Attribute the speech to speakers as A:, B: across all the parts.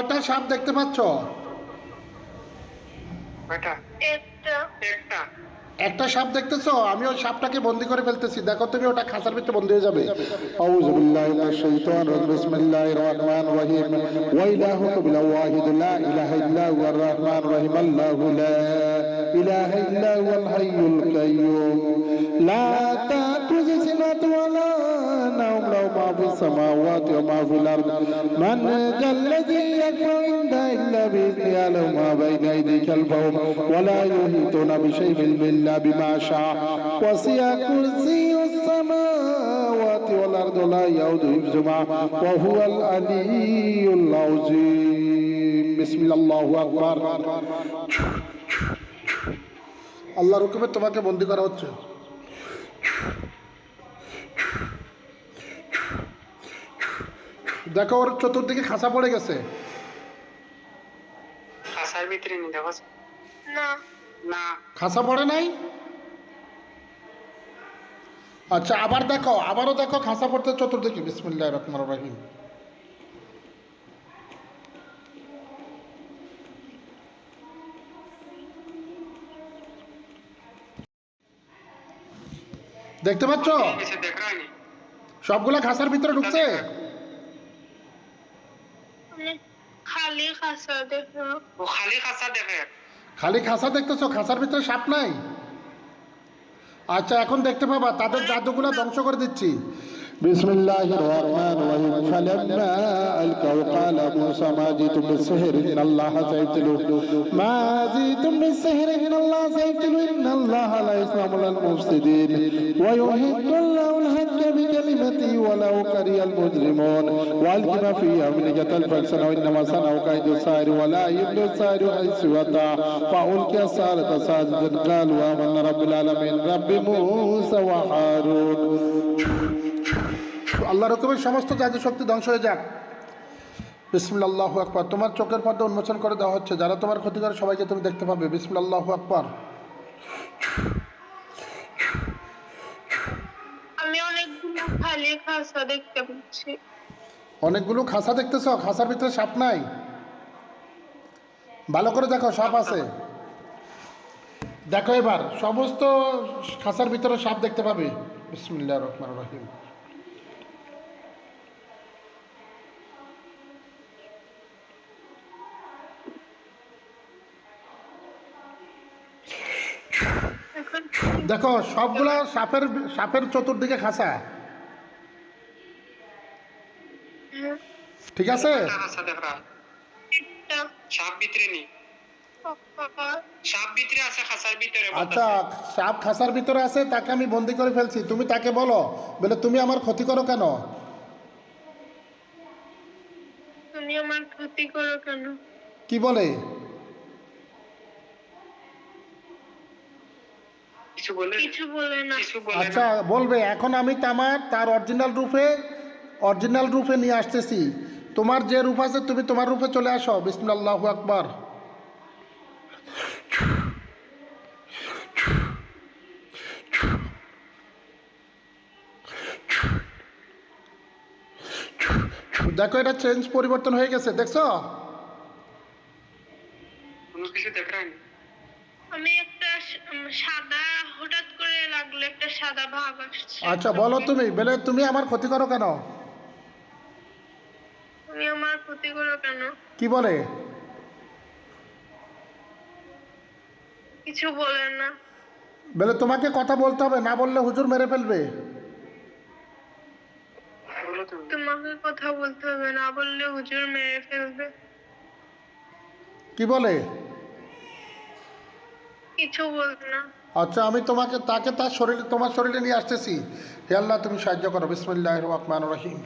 A: কটা সাপ দেখতে পাচ্ছ?
B: একটা।
A: সাপ দেখতেছ? আমি ওই সাপটাকে বন্দি করে ফেলতেছি। দেখো তুমি ওটা খাঁচার ভিতরে বন্দি হয়ে যাবে।
C: আউযু মিনাশ শাইতানির রাজিম। বিসমিল্লাহির রহমানির রহিম। ওয়া ইলাহুকুম লাওয়াহিদুল লা ইলাহা ইল্লা হুয়ার রহমানির আল্লাহু লা ইলাহা ইল্লা হাইয়ুল কাইয়্যুম লা السماوات وما في الأرض من ذا الذي يشفع عنده إلا بإذنه يعلم ما بين أيديك خلفهم ولا يحيطون بشيء من إلا بما شاء وسع كرسي السماوات والأرض لا يعود حفظهما وهو العلي العظيم بسم الله أكبر
A: আল্লাহর হুকুমে তোমাকে বন্দি করা হচ্ছে দেখো ওর চতুর্দিকে খাঁচা পড়ে গেছে।
D: খাসার ভিতরে নি দেখো।
B: না।
D: না।
A: খাঁচা পড়ে নাই? আচ্ছা আবার দেখো আবারও দেখো খাঁচা পড়তে চতুর্দিকে। বিসমুল্লাহ রহমান রাহিম। দেখতে পাচ্ছ? সবগুলা খাঁচার ভিতরে ঢুকছে?
B: খালি খাসা দেখো
D: ও খালি খাসা দেখে
A: খালি খাঁচা দেখতেছো খাঁচার ভিতরে সাপ নাই আচ্ছা এখন দেখতে পাবা তাদের জাদুগুলা ধ্বংস করে দিচ্ছি
C: بسم الله الرحمن الرحيم فلما ألقوا قال موسى ما جئتم بالسحر إن الله سيبتلو ما جئتم بالسحر إن الله سيبتلو إن الله لا يسلم للمفسدين ويحق الله الحق بكلمته ولو كره المجرمون وألق ما في يمينك تلفك وإنما صنعوا كيد الساحر ولا يبدو الساحر حيث أتى فألقي السحرة ساجدا قالوا آمنا رب العالمين رب موسى وهارون
A: আল্লাহর হুকুমের সমস্ত জাদু শক্তি ধ্বংস হয়ে যাক বিসমুল্লাহ আকবর তোমার চোখের পর্দা উন্মোচন করে দেওয়া হচ্ছে যারা তোমার ক্ষতি করে সবাইকে তুমি দেখতে পাবে বিসমুল্লাহ আকবর
B: আমি অনেকগুলো খালি খাসা দেখতে পাচ্ছি।
A: অনেকগুলো খাসা দেখতেছ? খাসার ভিতরে সাপ নাই? ভালো করে দেখো, সাপ আছে। দেখো এবার, সমস্ত খাসার ভিতরে সাপ দেখতে পাবে। বিসমুল্লাহ রহমান রহিম
B: এখন
A: দেখো সবগুলা সাপের সাপের চতুর্দিকে খাসা ঠিক আছে?
D: সাপ ভিতরে আছে
A: আচ্ছা সাপ খাসার ভিতরে আছে তাকে আমি বন্দি করে ফেলছি। তুমি তাকে বলো বলে তুমি আমার ক্ষতি করো কেন?
B: তুমি আমার ক্ষতি করো কেন?
A: কি বলে?
D: কিছু বলে
B: কিছু বলে না।
D: কিছু বলে
A: আচ্ছা বলবে এখন আমি তামার তার অরিজিনাল রূপে অরিজিনাল রূপে নিয়ে আসতেছি। তোমার যে রূপ আছে তুমি তোমার রূপে চলে আসো। বিসমুল্লাহ আকবর। দেখো এটা চেঞ্জ পরিবর্তন হয়ে গেছে দেখছ? আচ্ছা বলো তুমি বলে তুমি আমার ক্ষতি করো কেন?
B: তুমি আমার ক্ষতি করো কেন?
A: কি বলে?
B: কিছু বলে না।
A: বলে তোমাকে কথা বলতে হবে না বললে হুজুর মেরে ফেলবে।
B: তোমাকে কথা বলতে হবে না বললে হুজুর মেরে ফেলবে।
A: কি বলে?
B: কিছু বলবে না।
A: আচ্ছা আমি তোমাকে, তাকে তার শরীরে, তোমার শরীরে নিয়ে আসতেছি। হে আল্লাহ, তুমি সাহায্য করো। বিসমুল্লাহ রহমান রহিম।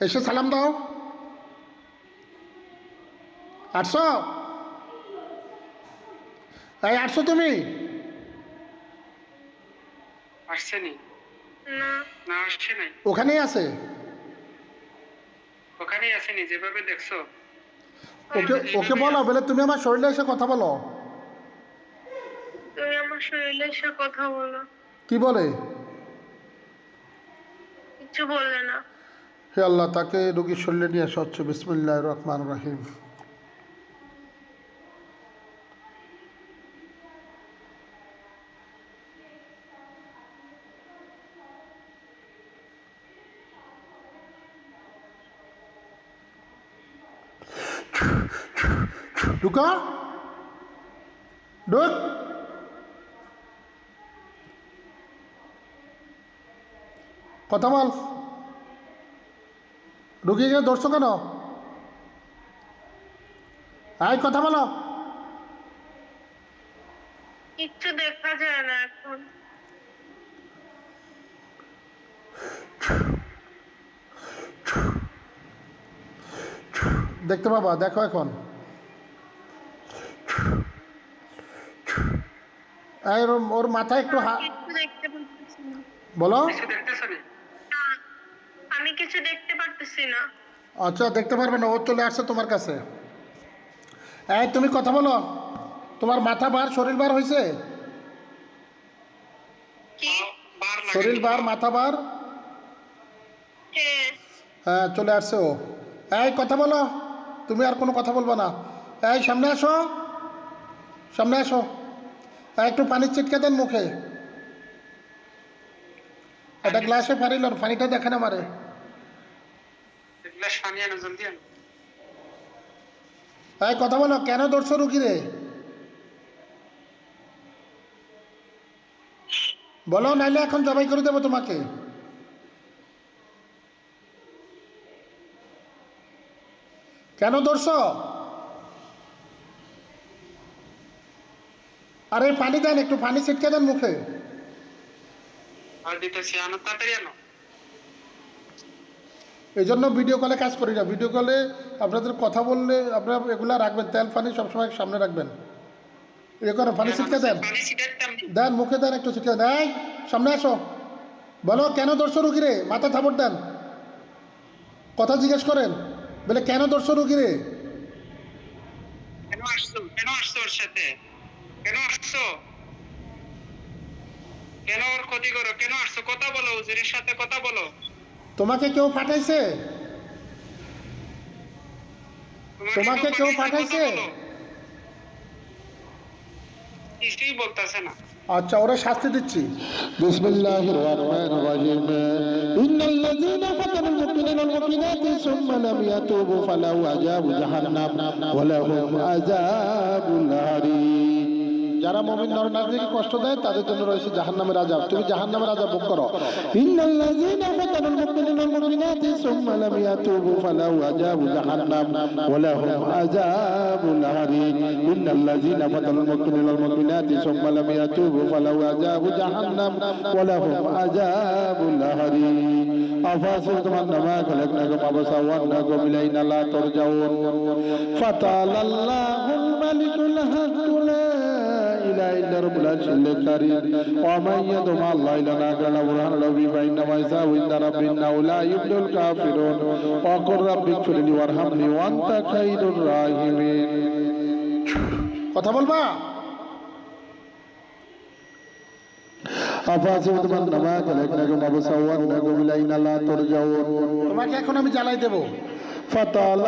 A: এসে, সালাম দাও। আটশো? এই, আটশো তুমি?
D: নি?
B: না।
D: আসছে নাই?
A: ওখানেই আছে?
D: ওখানেই আছে নি যেভাবে দেখছ।
A: ওকে ওকে বলো বলে তুমি আমার শরীরে এসে কথা বলো।
B: তুমি আমার শরীরে এসে কথা বলো।
A: কি বলে?
B: কিছু বললে না।
A: হে আল্লাহ তাকে রোগীর শরীরে নিয়ে আসা হচ্ছে। বিসমুল্লাহ রহমান রাহিম। ঢুকা ঢুক কথা বল রুগীকে ধরছো কেন আয় কথা বলো
B: কিচ্ছু দেখা যায় না এখন
A: দেখতে পাবা দেখো এখন। ওর- মাথায় একটু বলো।
B: আমি কিছু দেখতে পারতেছি না।
A: আচ্ছা দেখতে পারবে না ও চলে আসছে তোমার কাছে। এই তুমি কথা বলো। তোমার মাথা বার শরীর বার হয়েছে শরীর বার মাথা বার?
B: হ্যাঁ।
A: হ্যাঁ চলে আসছে ও। এই কথা বলো। তুমি আর কোনো কথা বলব না। এই সামনে আসো। সামনে আসো। একটু পানি ছিটকে দেন মুখে। একটা গ্লাসে ফারিল পানিটা দেখেন আমারে।
D: গ্লাস পানি আনো জলদি আনো।
A: এই কথা বলো কেন ধরছো রুগী রে বলো নাইলে এখন জবাই করে দেবো তোমাকে। কেন ধরছো? আরে পানি দেন একটু পানি ছিটকে দেন মুখে। এই জন্য ভিডিও কলে কাজ করি না। ভিডিও কলে আপনাদের কথা বললে আপনারা এগুলা রাখবেন তেল পানি সবসময় সামনে রাখবেন। এ করো পানি ছিটকে দেন। দেন মুখে দেন একটু ছিটকে দেন। সামনে আসো। বলো কেন ধরছো রুগী রে মাথা থাপড় দেন। কথা জিজ্ঞেস করেন। বলে কেন ধরছো রুগী রে
D: কেন আসছো? কেন আসছো ওর সাথে? কেন আসছো? কেন ওর ক্ষতি করো? কেন আসছো? কথা বলো হুজুরের সাথে কথা বলো।
A: তোমাকে কেউ পাঠাইছে? তোমাকে কেউ পাঠাইছে?
D: কিছুই বলতেছে না।
A: আচ্ছা ওরা শাস্তি দিচ্ছি।
C: আমি রহমানির রহিম। ইন্নাল লাযিনা ফাতানুল মুমিনিনা ওয়াল মুমিনাতি
A: যারা মমিন নরনারীকে কষ্ট দেয় তাদের জন্য রয়েছে জাহান্নামের আজাব তুমি জাহান্নামের আজাব ভোগ করো
C: إن الذين فتنوا المؤمنين والمؤمنات ثم لم يتوبوا فله عذاب جهنم ولهم عذاب الحريق إن الذين فتنوا المؤمنين والمؤمنات ثم لم يتوبوا فله عذاب جهنم ولهم عذاب الحريق أفحسبتم أنما خلقناكم عبثا وأنكم إلينا لا ترجعون فتعالى الله الملك الحق لا ইলাহা ইল্লা রব্বুল আজিমুল কারীম ওয়া মাইয়াদু মা আল্লাহ ইলাহা বুরহান রব্বি বাইনা মাইসা ওয়া রাব্বিনা উলা কাফিরুন ওয়া কুর রাব্বি ফিরলি ওয়ারহামনি ওয়া আনতা খাইরুর রাহিমিন
A: কথা বলবা তোমাকে এখন আমি জ্বালাই দেবো।
C: ফতাল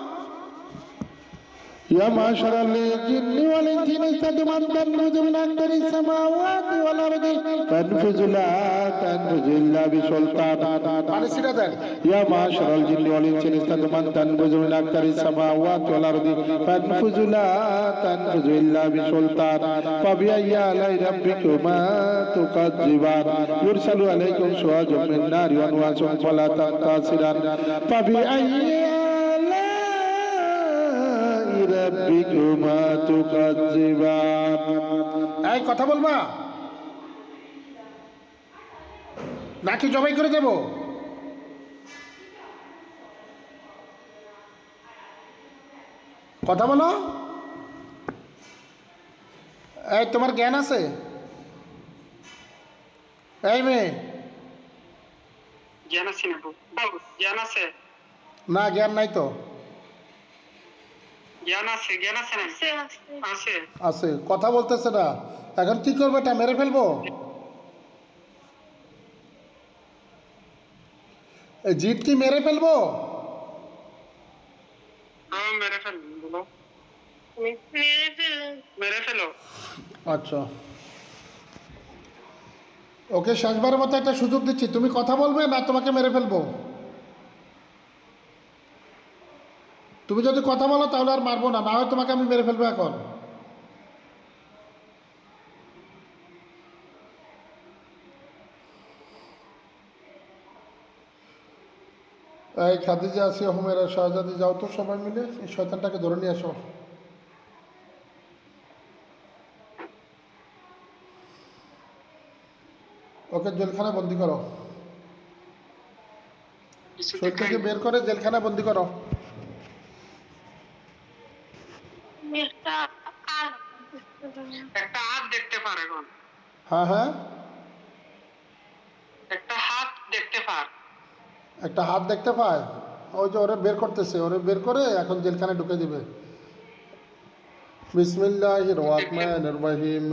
C: يا معشر الجن والانس استجمعت تنفذ من اكثر السماوات والارض فانفذ لا تنفذ الا بسلطان يا معشر الجن والانس استجمعت تنفذ من اكثر السماوات والارض فانفذ لا تنفذ الا بسلطان فباي الاء ربكما تكذبان يرسل عليكم سواج من نار وانواس فلا تنتصران
A: فباي কথা বলবা? নাকি জবাই করে দেব? কথা বলো। এই তোমার জ্ঞান আছে? এই মেয়ে।
D: জ্ঞান আছে। না জ্ঞান
A: নাই তো।
D: আছে
A: কথা বলতেছে না। এখন কি করবে? এটা মেরে ফেলব? জিট কি মেরে ফেলব?
D: হ্যাঁ মেরে ফেল বলো।
B: মেরে ফেলুন
D: মেরে ফেলো।
A: আচ্ছা। ওকে শেষবারের মতো একটা সুযোগ দিচ্ছি। তুমি কথা বলবে না তোমাকে মেরে ফেলব? তুমি যদি কথা বলো তাহলে আর মারবো না না হয় তোমাকে আমি মেরে ফেলব এখন। এই খাদিজা আসিয়া হুমেরা শাহজাদি যাও তো সবাই মিলে এই শয়তানটাকে ধরে নিয়ে আসো। ওকে জেলখানায় বন্দি করো। শরীর থেকে বের করে জেলখানায় বন্দি করো
B: একটা আর
D: একটা হাত দেখতে পার এখন।
A: হ্যাঁ হ্যাঁ।
D: একটা হাত দেখতে পার।
A: একটা হাত দেখতে পায়? ওই যে ওরে বের করতেছে ওরে বের করে এখন জেলখানে ঢুকে দিবে। বিসমিল্লাহির রহমানির রহিম।